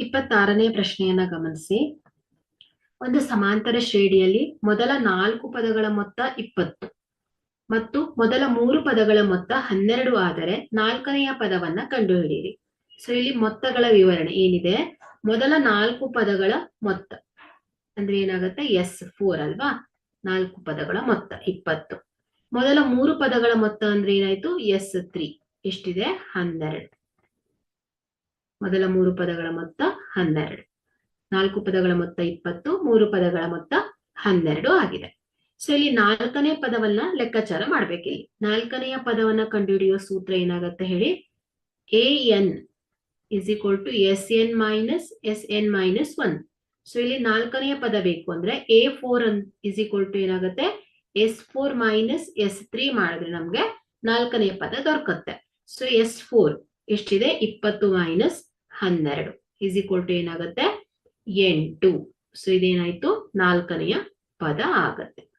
ಇಪ್ಪತ್ತಾರನೇ ಪ್ರಶ್ನೆಯನ್ನ ಗಮನಿಸಿ. ಒಂದು ಸಮಾಂತರ ಶ್ರೇಣಿಯಲ್ಲಿ ಮೊದಲ ನಾಲ್ಕು ಪದಗಳ ಮೊತ್ತ ಇಪ್ಪತ್ತು ಮತ್ತು ಮೊದಲ ಮೂರು ಪದಗಳ ಮೊತ್ತ ಹನ್ನೆರಡು ಆದರೆ ನಾಲ್ಕನೆಯ ಪದವನ್ನ ಕಂಡುಹಿಡಿಯಿರಿ. ಸೊ ಇಲ್ಲಿ ಮೊತ್ತಗಳ ವಿವರಣೆ ಏನಿದೆ? ಮೊದಲ ನಾಲ್ಕು ಪದಗಳ ಮೊತ್ತ. ಅಂದ್ರೆ ಏನಾಗುತ್ತೆ? ಎಸ್ ಫೋರ್ ಅಲ್ವಾ? ನಾಲ್ಕು ಪದಗಳ ಮೊತ್ತ, ಇಪ್ಪತ್ತು. ಮೊದಲ ಮೂರು ಪದಗಳ ಮೊತ್ತ ಅಂದ್ರೆ ಏನಾಯ್ತು? ಎಸ್ ತ್ರೀ ಎಷ್ಟಿದೆ? ಹನ್ನೆರಡು. ಮೊದಲ ಮೂರು ಪದಗಳ ಮೊತ್ತ ಹನ್ನೆರಡು. ನಾಲ್ಕು ಪದಗಳ ಮೊತ್ತ ಇಪ್ಪತ್ತು, ಮೂರು ಪದಗಳ ಮೊತ್ತ ಹನ್ನೆರಡು ಆಗಿದೆ. ಸೊ ಇಲ್ಲಿ ನಾಲ್ಕನೇ ಪದವನ್ನ ಲೆಕ್ಕಾಚಾರ ಮಾಡ್ಬೇಕಿಲ್ಲಿ ನಾಲ್ಕನೆಯ ಪದವನ್ನ ಕಂಡುಹಿಡಿಯುವ ಸೂತ್ರ ಏನಾಗತ್ತೆ ಹೇಳಿ? A N is equal to S N minus S N minus one so ಇಲ್ಲಿ ನಾಲ್ಕನೆಯ ಪದ ಬೇಕು ಅಂದ್ರೆ A four is equal to ಏನಾಗುತ್ತೆ? S four minus S three ಮಾಡಿದ್ರೆ ನಮ್ಗೆ ನಾಲ್ಕನೆಯ ಪದ ದೊರಕತ್ತೆ. ಸೊ ಎಸ್ ಫೋರ್ ಎಷ್ಟಿದೆ? ಇಪ್ಪತ್ತು ಮೈನಸ್ ಹನ್ನೆರಡು. ಇಸ್ ಈಕ್ವಲ್ ಟು ಏನಾಗುತ್ತೆ? ಎಂಟು. ಸೊ ಇದೇನಾಯ್ತು? ನಾಲ್ಕನೆಯ ಪದ ಆಗತ್ತೆ.